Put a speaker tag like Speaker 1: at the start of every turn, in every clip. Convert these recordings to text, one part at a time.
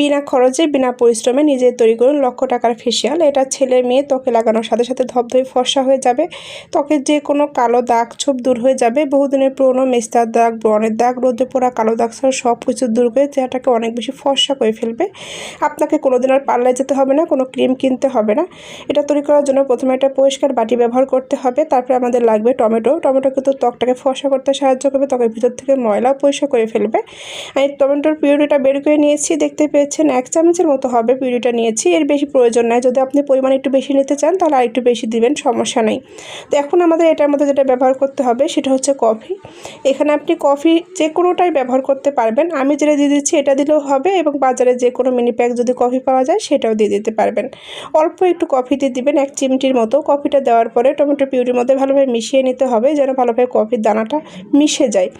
Speaker 1: বিনা খরচে, বিনা পরিশ্রমে নিজে তৈরি করুন লক্ষ টাকার ফেসিয়াল। এটা ছেলে মেয়ে ত্বকে লাগানোর সাথে সাথে ধবধবে ফর্সা হয়ে যাবে। ত্বকের যে কোনো কালো দাগ ছোপ দূর হয়ে যাবে। বহুদিনের পুরনো মেস্তার দাগ, ব্রণের দাগ রোদে পোড়া কালো দাগ সহ সব কিছু দূর করে চেহারাটাকে অনেক বেশি ফর্সা করে ফেলবে। আপনাকে কোনোদিন আর পার্লারে যেতে হবে না, কোনো ক্রিম কিনতে হবে না। এটা তৈরি করার জন্য প্রথমে একটা পরিষ্কার বাটি ব্যবহার করতে হবে। তারপরে আমাদের লাগবে টমেটো। টমেটো কিন্তু ত্বকটাকে ফর্সা করতে সাহায্য করবে। ত্বকের ভিতর থেকে ময়লা পরিষ্কার করে ফেলবে। আমি টমেটোর পিউরিটা বের করে নিয়েছি। দেখতে পেয়েছেন এক চামচের মতো হবে পিউরিটা নিয়েছি। এর বেশি প্রয়োজন নাই। যদি আপনি পরিমাণ একটু বেশি নিতে চান, তাহলে আর একটু বেশি দিবেন, সমস্যা নেই। তো এখন আমাদের এটার মধ্যে যেটা ব্যবহার করতে হবে, সেটা হচ্ছে কফি। এখানে আপনি কফি যে কোনোটাই ব্যবহার করতে পারবেন। আমি যেটা দিয়ে দিচ্ছি, এটা দিলেও হবে এবং বাজারে যে কোনো মিনি প্যাক যদি কফি পাওয়া যায়, সেটাও দিয়ে দিতে পারবেন। অল্প একটু কফি দিয়ে দিবেন, এক চিমটির মতো। কফিটা দেওয়ার পরে টমেটো পিউরির মধ্যে ভালোভাবে মিশিয়ে নিতে হবে, যেন ভালোভাবে কফির দানাটা মিশে যায়।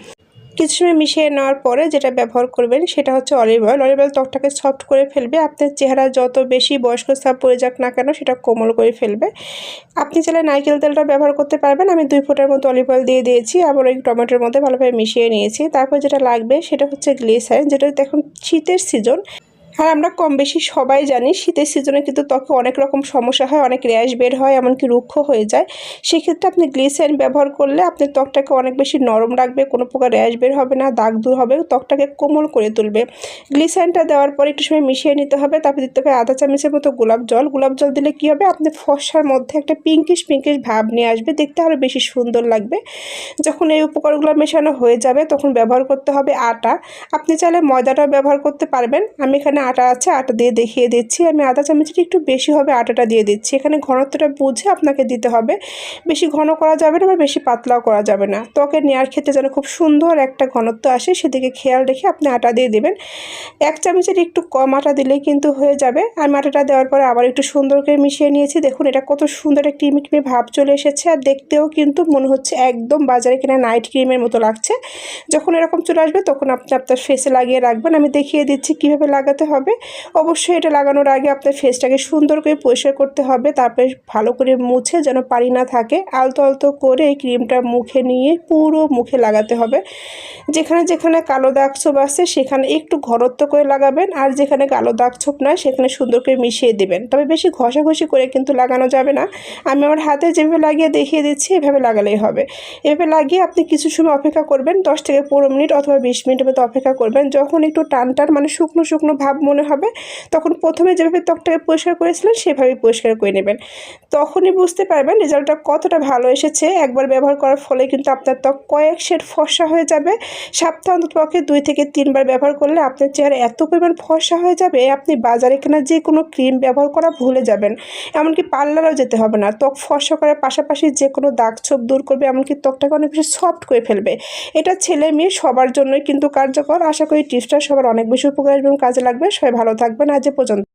Speaker 1: কিছু সময় মিশিয়ে নেওয়ার পরে যেটা ব্যবহার করবেন সেটা হচ্ছে অলিভ অয়েল অলিভ অয়েল ত্বকটাকে সফট করে ফেলবে। আপনার চেহারা যত বেশি বয়স্ক ছাপ পড়ে যাক না কেন সেটা কোমল করে ফেলবে। আপনি চাইলে নারকেল তেলটা ব্যবহার করতে পারবেন। আমি দুই ফোঁটার মতো অলিভ অয়েল দিয়ে দিয়েছি। আবার ওই টমেটোর মধ্যে ভালোভাবে মিশিয়ে নিয়েছি। তারপর যেটা লাগবে সেটা হচ্ছে গ্লিসারিন যেটা এখন শীতের সিজন আর আমরা কম বেশি সবাই জানি শীতের সিজনে কিন্তু ত্বকে অনেক রকম সমস্যা হয়, অনেক র্যাশ বের হয়, এমনকি রুক্ষ হয়ে যায়। সেক্ষেত্রে আপনি গ্লিসারিন ব্যবহার করলে আপনি ত্বকটাকে অনেক বেশি নরম রাখবে, কোনো প্রকার র্যাশ বের হবে না, দাগ দূর হবে, ত্বকটাকে কোমল করে তুলবে। গ্লিসারিনটা দেওয়ার পর একটু সময় মিশিয়ে নিতে হবে, তারপর দিতে হবে আধা চামচের মতো গোলাপ জল। গোলাপ জল দিলে কী হবে? আপনি ফর্সার মধ্যে একটা পিঙ্কিশ পিঙ্কিশ ভাব নিয়ে আসবে, দেখতে আরও বেশি সুন্দর লাগবে। যখন এই উপকরণগুলো মেশানো হয়ে যাবে, তখন ব্যবহার করতে হবে আটা। আপনি চাইলে ময়দাটাও ব্যবহার করতে পারবেন। আমি এখানে আটা আছে, আটা দিয়ে দেখিয়ে দিচ্ছি। আমি আদা চামচের একটু বেশি হবে, আটাটা দিয়ে দিচ্ছি। এখানে ঘনত্বটা বুঝে আপনাকে দিতে হবে। বেশি ঘন করা যাবে না বা বেশি পাতলাও করা যাবে না। ত্বকে নেওয়ার ক্ষেত্রে যেন খুব সুন্দর একটা ঘনত্ব আসে, সেদিকে খেয়াল রেখে আপনি আটা দিয়ে দেবেন। এক চামচের একটু কম আটা দিলেই কিন্তু হয়ে যাবে। আমি আটাটা দেওয়ার পরে আবার একটু সুন্দর করে মিশিয়ে নিয়েছি। দেখুন, এটা কত সুন্দর একটা ক্রিমি ক্রিমি ভাব চলে এসেছে। আর দেখতেও কিন্তু মনে হচ্ছে একদম বাজারে কেনা নাইট ক্রিমের মতো লাগছে। যখন এরকম চলে আসবে, তখন আপনি আপনার ফেসে লাগিয়ে রাখবেন। আমি দেখিয়ে দিচ্ছি কীভাবে লাগাতে হবে। অবশ্যই এটা লাগানোর আগে আপনার ফেসটাকে সুন্দর করে পরিষ্কার করতে হবে। তারপরে ভালো করে মুছে যেন পানি না থাকে। আলতো আলতো করে এই ক্রিমটা মুখে নিয়ে পুরো মুখে লাগাতে হবে। যেখানে যেখানে কালো দাগ ছোপ আছে, সেখানে একটু ঘনত্ব করে লাগাবেন। আর যেখানে কালো দাগ ছোপ নয়, সেখানে সুন্দর করে মিশিয়ে দেবেন। তবে বেশি ঘষাঘষি করে কিন্তু লাগানো যাবে না। আমি আমার হাতে যেভাবে লাগিয়ে দেখিয়ে দিচ্ছি, এভাবে লাগালেই হবে। এভাবে লাগিয়ে আপনি কিছু সময় অপেক্ষা করবেন, দশ থেকে পনেরো মিনিট অথবা বিশ মিনিটের মতো অপেক্ষা করবেন। যখন একটু টান টান মানে শুকনো শুকনো ভাব মনে হবে। তখন প্রথমে যেভাবে ত্বকটাকে পরিষ্কার করেছিলেন, সেভাবেই পরিষ্কার করে নেবেন। তখনই বুঝতে পারবেন রেজাল্টটা কতটা ভালো এসেছে। একবার ব্যবহার করার ফলে কিন্তু আপনার ত্বক কয়েক শেড ফর্সা হয়ে যাবে। সপ্তাহ অন্ততপক্ষে দুই থেকে তিনবার ব্যবহার করলে আপনার চেহারা এত পরিমাণ ফর্সা হয়ে যাবে, আপনি বাজারে কেনা যে কোনো ক্রিম ব্যবহার করা ভুলে যাবেন। এমনকি পার্লারেও যেতে হবে না। ত্বক ফর্সা করার পাশাপাশি যে কোনো দাগ ছোপ দূর করবে, এমনকি ত্বকটাকে অনেক বেশি সফট করে ফেলবে। এটা ছেলে মেয়ে সবার জন্যই কিন্তু কার্যকর। আশা করি টিপসটা সবার অনেক বেশি উপকার এবং কাজে লাগবে। সবাই ভালো থাকবেন। আজ পর্যন্ত।